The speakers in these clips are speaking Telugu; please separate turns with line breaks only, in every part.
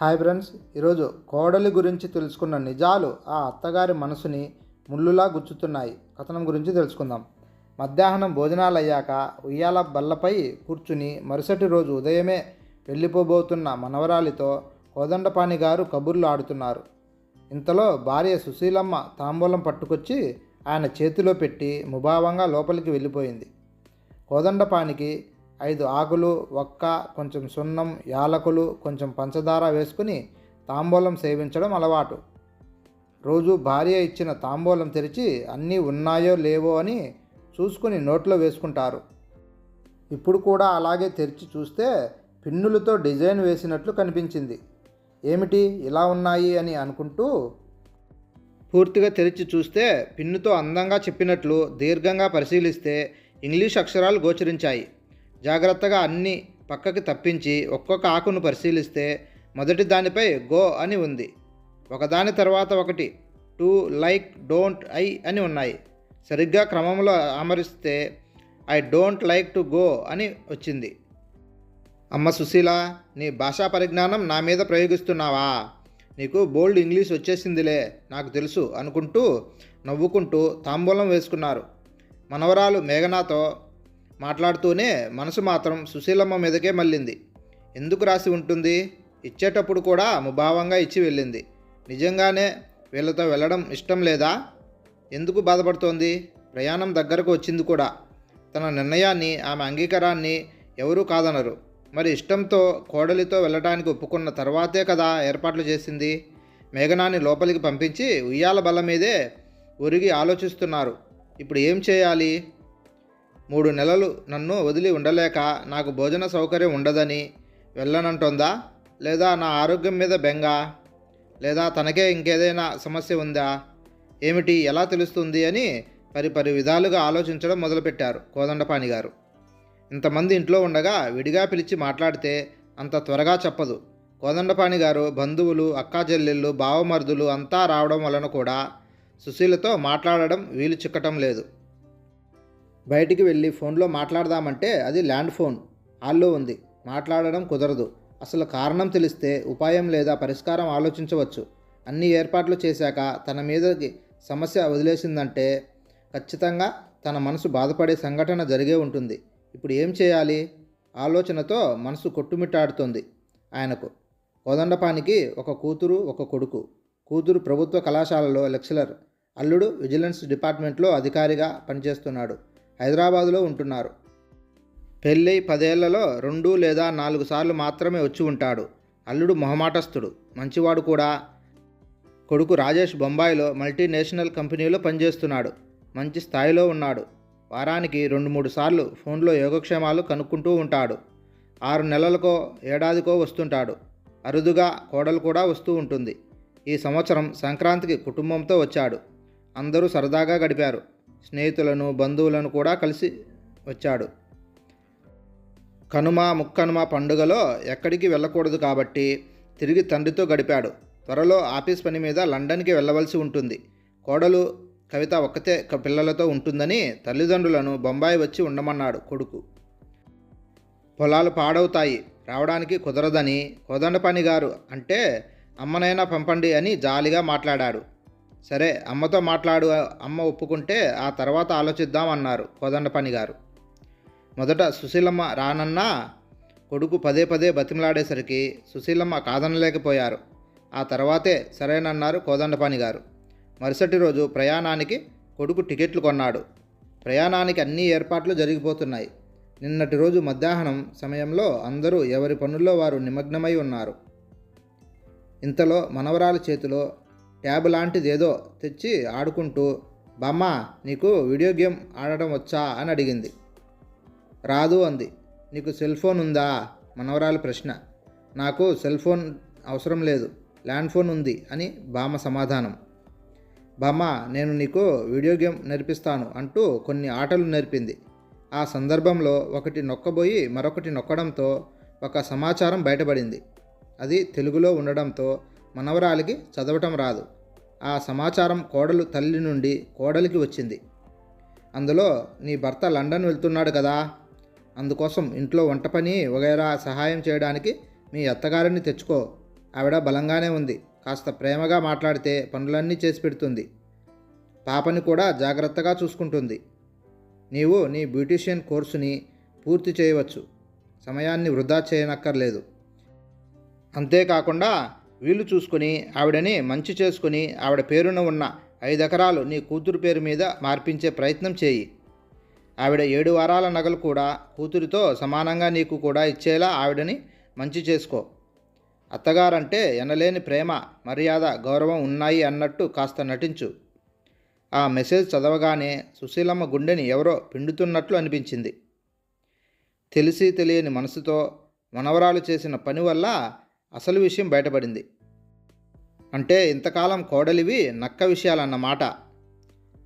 హాయ్ ఫ్రెండ్స్ ఈరోజు కోడలి గురించి తెలుసుకున్న నిజాలు ఆ అత్తగారి మనసుని ముళ్ళులా గుచ్చుతున్నాయి. కథనం గురించి తెలుసుకుందాం. మధ్యాహ్నం భోజనాలు అయ్యాక ఉయ్యాల బల్లపై కూర్చుని మరుసటి రోజు ఉదయమే వెళ్ళిపోబోతున్న మనవరాలితో కోదండపాణి గారు కబుర్లు ఆడుతున్నారు. ఇంతలో భార్య సుశీలమ్మ తాంబూలం పట్టుకొచ్చి ఆయన చేతిలో పెట్టి ముభావంగా లోపలికి వెళ్ళిపోయింది. కోదండపానికి ఐదు ఆకులు ఒక్క కొంచెం సున్నం యాలకులు కొంచెం పంచదార వేసుకుని తాంబూలం సేవించడం అలవాటు. రోజు భార్య ఇచ్చిన తాంబూలం తెరిచి అన్నీ ఉన్నాయో లేవో అని చూసుకుని నోట్లో వేసుకుంటారు. ఇప్పుడు కూడా అలాగే తెరిచి చూస్తే పిన్నులతో డిజైన్ వేసినట్లు కనిపించింది. ఏమిటి? ఇలా ఉన్నాయి అని అనుకుంటూ పూర్తిగా తెరిచి చూస్తే పిన్నుతో అందంగా చెప్పినట్లు దీర్ఘంగా పరిశీలిస్తే ఇంగ్లీష్ అక్షరాలు గోచరించాయి. జాగ్రత్తగా అన్ని పక్కకి తప్పించి ఒక్కొక్క ఆకును పరిశీలిస్తే మొదటి దానిపై గో అని ఉంది. ఒకదాని తర్వాత ఒకటి. టు లైక్ డోంట్ ఐ అని ఉన్నాయి. సరిగ్గా క్రమంలో అమరిస్తే I don't like to go అని వచ్చింది. అమ్మ సుశీల నీ భాషా పరిజ్ఞానం నా మీద ప్రయోగిస్తున్నావా? నీకు బోల్డ్ ఇంగ్లీష్ వచ్చేసిందిలే నాకు తెలుసు అనుకుంటూ నవ్వుకుంటూ తాంబూలం వేసుకున్నారు. మనవరాలు మేఘనాతో మాట్లాడుతూనే మనసు మాత్రం సుశీలమ్మ మీదకే మళ్ళింది. ఎందుకు రాసి ఉంటుంది? ఇచ్చేటప్పుడు కూడా ముభావంగా ఇచ్చి వెళ్ళింది. నిజంగానే వీళ్ళతో వెళ్ళడం ఇష్టం లేదా? ఎందుకు బాధపడుతోంది? ప్రయాణం దగ్గరకు వచ్చింది కూడా. తన నిర్ణయాన్ని ఆమె అంగీకారాన్ని ఎవరూ కాదనరు. మరి ఇష్టంతో కోడలితో వెళ్ళడానికి ఒప్పుకున్న తర్వాతే కదా ఏర్పాట్లు చేసింది? మేఘనాన్ని లోపలికి పంపించి ఉయ్యాల బల్ల మీదే ఒరిగి ఆలోచిస్తున్నారు. ఇప్పుడు ఏం చేయాలి? మూడు నెలలు నన్ను వదిలి ఉండలేక నాకు భోజన సౌకర్యం ఉండదని వెళ్ళనంటుందా? లేదా నా ఆరోగ్యం మీద బెంగ? లేదా తనకే ఇంకేదైనా సమస్య ఉందా? ఏమిటి? ఎలా తెలుస్తుంది? అని పరి పరి విధాలుగా ఆలోచించడం మొదలుపెట్టారు కోదండపాణి గారు. ఇంతమంది ఇంట్లో ఉండగా విడిగా పిలిచి మాట్లాడితే అంత త్వరగా చెప్పదు. కోదండపాణి గారు బంధువులు అక్కా చెల్లెళ్ళు బావమరుదులు అంతా రావడం వలన కూడా సుశీలతో మాట్లాడడం వీలు చిక్కటం లేదు. బయటికి వెళ్ళి ఫోన్లో మాట్లాడదామంటే అది ల్యాండ్ ఫోన్. హాల్లో ఉంది. మాట్లాడడం కుదరదు. అసలు కారణం తెలిస్తే ఉపాయం లేదా పరిష్కారం ఆలోచించవచ్చు. అన్ని ఏర్పాట్లు చేశాక తన మీదకి సమస్య వదిలేసిందంటే ఖచ్చితంగా తన మనసు బాధపడే సంఘటన జరిగే ఉంటుంది. ఇప్పుడు ఏం చేయాలి? ఆలోచనతో మనసు కొట్టుమిట్టాడుతుంది ఆయనకు. కోదండపానికి ఒక కూతురు ఒక కొడుకు. కూతురు ప్రభుత్వ కళాశాలలో లెక్చరర్. అల్లుడు విజిలెన్స్ డిపార్ట్మెంట్లో అధికారిగా పనిచేస్తున్నాడు. హైదరాబాదులో ఉంటున్నారు. పెళ్ళై పదేళ్ళలో రెండు లేదా నాలుగు సార్లు మాత్రమే వచ్చి ఉంటాడు. అల్లుడు మొహమాటస్థుడు. మంచివాడు కూడా. కొడుకు రాజేష్ బొంబాయిలో మల్టీనేషనల్ కంపెనీలో పనిచేస్తున్నాడు. మంచి స్థాయిలో ఉన్నాడు. వారానికి రెండు మూడు సార్లు ఫోన్లో యోగక్షేమాలు కనుక్కుంటూ ఉంటాడు. ఆరు నెలలకో ఏడాదికో వస్తుంటాడు. అరుదుగా కోడలు కూడా వస్తూ ఉంటుంది. ఈ సంవత్సరం సంక్రాంతికి కుటుంబంతో వచ్చాడు. అందరూ సరదాగా గడిపారు. స్నేహితులను బంధువులను కూడా కలిసి వచ్చాడు. కనుమ ముక్కనుమ పండుగలో ఎక్కడికి వెళ్ళకూడదు కాబట్టి తిరిగి తండ్రితో గడిపాడు. త్వరలో ఆఫీస్ పని మీద లండన్కి వెళ్ళవలసి ఉంటుంది. కోడలు కవిత ఒక్కతే పిల్లలతో ఉంటుందని తల్లిదండ్రులను బొంబాయి వచ్చి ఉండమన్నాడు కొడుకు. పొలాలు పాడవుతాయి. రావడానికి కుదరదని కోదండపాణి గారు అంటే అమ్మనైనా పంపండి అని జాలిగా మాట్లాడాడు. సరే అమ్మతో మాట్లాడు అమ్మ ఒప్పుకుంటే ఆ తర్వాత ఆలోచిద్దాం అన్నారు కోదండపని గారు. మొదట సుశీలమ్మ రానన్నా కొడుకు పదే పదే బతిమలాడేసరికి సుశీలమ్మ కాదనలేకపోయారు. ఆ తర్వాతే సరేనన్నారు కోదండపాని గారు. మరుసటి రోజు ప్రయాణానికి కొడుకు టికెట్లు కొన్నాడు. ప్రయాణానికి అన్ని ఏర్పాట్లు జరిగిపోతున్నాయి. నిన్నటి రోజు మధ్యాహ్నం సమయంలో అందరూ ఎవరి పనుల్లో వారు నిమగ్నమై ఉన్నారు. ఇంతలో మనవరాల చేతిలో ట్యాబ్ లాంటిది ఏదో తెచ్చి ఆడుకుంటూ బామ్మ నీకు వీడియో గేమ్ ఆడడం వచ్చా? అని అడిగింది. రాదు అంది. నీకు సెల్ ఫోన్ ఉందా? మనవరాలి ప్రశ్న. నాకు సెల్ ఫోన్ అవసరం లేదు ల్యాండ్ ఫోన్ ఉంది అని బామ్మ సమాధానం. బామ్మ నేను నీకు వీడియో గేమ్ నేర్పిస్తాను అంటూ కొన్ని ఆటలు నేర్పింది. ఆ సందర్భంలో ఒకటి నొక్కబోయి మరొకటి నొక్కడంతో ఒక సమాచారం బయటపడింది. అది తెలుగులో ఉండడంతో మనవరాలికి చదవటం రాదు. ఆ సమాచారం కోడలు తల్లి నుండి కోడలికి వచ్చింది. అందులో నీ భర్త లండన్ వెళ్తున్నాడు కదా. అందుకోసం ఇంట్లో వంట పని వగైరా సహాయం చేయడానికి మీ అత్తగారిని తెచ్చుకో. ఆవిడ బలంగానే ఉంది. కాస్త ప్రేమగా మాట్లాడితే పనులన్నీ చేసి పెడుతుంది. పాపని కూడా జాగ్రత్తగా చూసుకుంటుంది. నీవు నీ బ్యూటీషియన్ కోర్సుని పూర్తి చేయవచ్చు. సమయాన్ని వృధా చేయనక్కర్లేదు. అంతేకాకుండా వీలు చూసుకుని ఆవిడని మంచి చేసుకుని ఆవిడ పేరున ఉన్న ఐదు ఎకరాలు నీ కూతురు పేరు మీద మార్పించే ప్రయత్నం చేయి. ఆవిడ ఏడు వారాల నగలు కూడా కూతురితో సమానంగా నీకు కూడా ఇచ్చేలా ఆవిడని మంచి చేసుకో. అత్తగారంటే ఎనలేని ప్రేమ మర్యాద గౌరవం ఉన్నాయి అన్నట్టు కాస్త నటించు. ఆ మెసేజ్ చదవగానే సుశీలమ్మ గుండెని ఎవరో పిండుతున్నట్లు అనిపించింది. తెలిసి తెలియని మనసుతో మనవరాలు చేసిన పని వల్ల అసలు విషయం బయటపడింది. అంటే ఇంతకాలం కోడలివి నక్క విషయాలన్నమాట.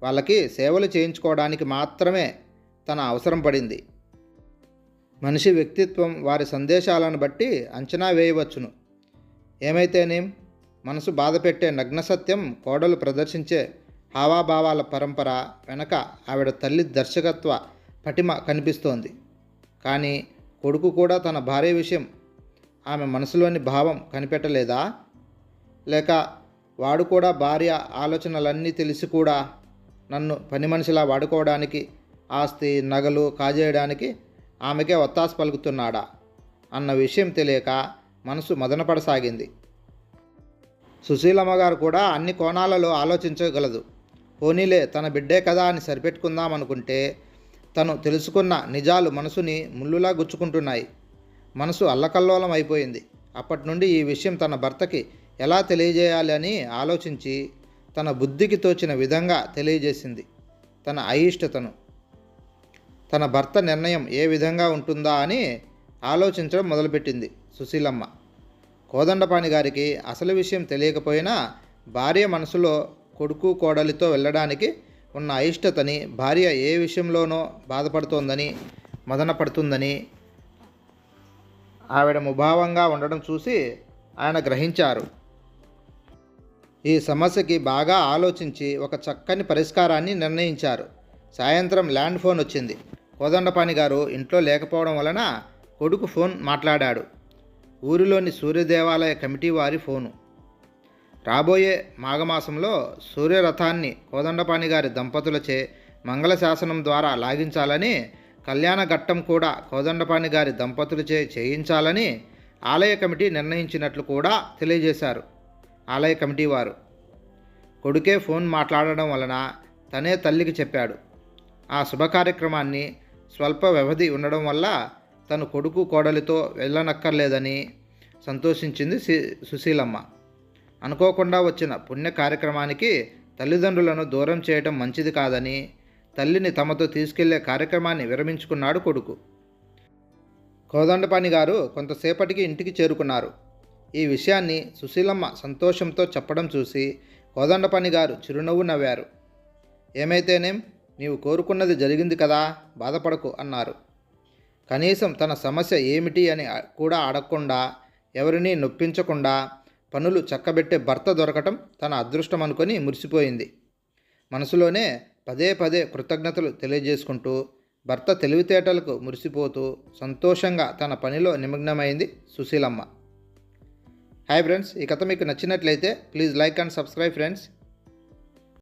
వాళ్ళకి సేవలు చేయించుకోవడానికి మాత్రమే తన అవసరం పడింది. మనిషి వ్యక్తిత్వం వారి సందేశాలను బట్టి అంచనా వేయవచ్చును. ఏమైతేనేం మనసు బాధపెట్టే నగ్న సత్యం కోడలు ప్రదర్శించే హావాభావాల పరంపర వెనక ఆవిడ తల్లి దర్శకత్వ పటిమ కనిపిస్తోంది. కానీ కొడుకు కూడా తన భార్య విషయం ఆమె మనసులోని భావం కనిపెట్టలేదా? లేక వాడు కూడా భార్య ఆలోచనలన్నీ తెలిసి కూడా నన్ను పని మనిషిలా వాడుకోవడానికి ఆస్తి నగలు కాజేయడానికి ఆమెకే ఒత్తాసు పలుకుతున్నాడా? అన్న విషయం తెలియక మనసు మదనపడసాగింది. సుశీలమ్మ గారు కూడా అన్ని కోణాలలో ఆలోచించగలదు. పోనీలే తన బిడ్డే కదా అని సరిపెట్టుకుందాం అనుకుంటే తను తెలుసుకున్న నిజాలు మనసుని ముళ్ళులా గుచ్చుకుంటున్నాయి. మనసు అల్లకల్లోలం అయిపోయింది. అప్పటి నుండి ఈ విషయం తన భర్తకి ఎలా తెలియజేయాలి అని ఆలోచించి తన బుద్ధికి తోచిన విధంగా తెలియజేసింది. తన అయిష్టతను. తన భర్త నిర్ణయం ఏ విధంగా ఉంటుందా అని ఆలోచించడం మొదలుపెట్టింది సుశీలమ్మ. కోదండపాణి గారికి అసలు విషయం తెలియకపోయినా భార్య మనసులో కొడుకు కోడలితో వెళ్ళడానికి ఉన్న అయిష్టతని భార్య ఏ విషయంలోనో బాధపడుతోందని మదనపడుతుందని ఆవిడ ముభావంగా ఉండడం చూసి ఆయన గ్రహించారు. ఈ సమస్యకి బాగా ఆలోచించి ఒక చక్కని పరిష్కారాన్ని నిర్ణయించారు. సాయంత్రం ల్యాండ్ ఫోన్ వచ్చింది. కోదండపాణి గారు ఇంట్లో లేకపోవడం వలన కొడుకు ఫోన్ మాట్లాడాడు. ఊరిలోని సూర్యదేవాలయ కమిటీ వారి ఫోను. రాబోయే మాఘమాసంలో సూర్యరథాన్ని కోదండపాణి గారి దంపతులచే మంగళశాసనం ద్వారా లాగించాలని కళ్యాణ ఘట్టం కూడా కోదండపాణి గారి దంపతులచే చేయించాలని ఆలయ కమిటీ నిర్ణయించినట్లు కూడా తెలియజేశారు. ఆలయ కమిటీ వారు కొడుకే ఫోన్ మాట్లాడడం వలన తనే తల్లికి చెప్పాడు. ఆ శుభ కార్యక్రమాన్ని స్వల్ప వ్యవధి ఉండడం వల్ల తను కొడుకు కోడలితో వెళ్ళనక్కర్లేదని సంతోషించింది సుశీలమ్మ. అనుకోకుండా వచ్చిన పుణ్య కార్యక్రమానికి తల్లిదండ్రులను దూరం చేయటం మంచిది కాదని తల్లిని తమతో తీసుకెళ్ళే కార్యక్రమాన్ని విరమించుకున్నాడు కొడుకు. కోదండపాణి గారు కొంతసేపటికి ఇంటికి చేరుకున్నారు. ఈ విషయాన్ని సుశీలమ్మ సంతోషంతో చెప్పడం చూసి కోదండపాణి గారు చిరునవ్వు నవ్వారు. ఏమైతేనేం నీవు కోరుకున్నది జరిగింది కదా బాధపడకు అన్నారు. కనీసం తన సమస్య ఏమిటి అని కూడా అడగకుండా ఎవరినీ నొప్పించకుండా పనులు చక్కబెట్టే భర్త దొరకటం తన అదృష్టం అనుకొని మురిసిపోయింది. మనసులోనే పదే పదే కృతజ్ఞతలు తెలియజేసుకుంటూ భర్త తెలివితేటలకు మురిసిపోతూ సంతోషంగా తన పనిలో నిమగ్నమైంది సుశీలమ్మ. హాయ్ ఫ్రెండ్స్ ఈ కథ మీకు నచ్చినట్లయితే please like and subscribe friends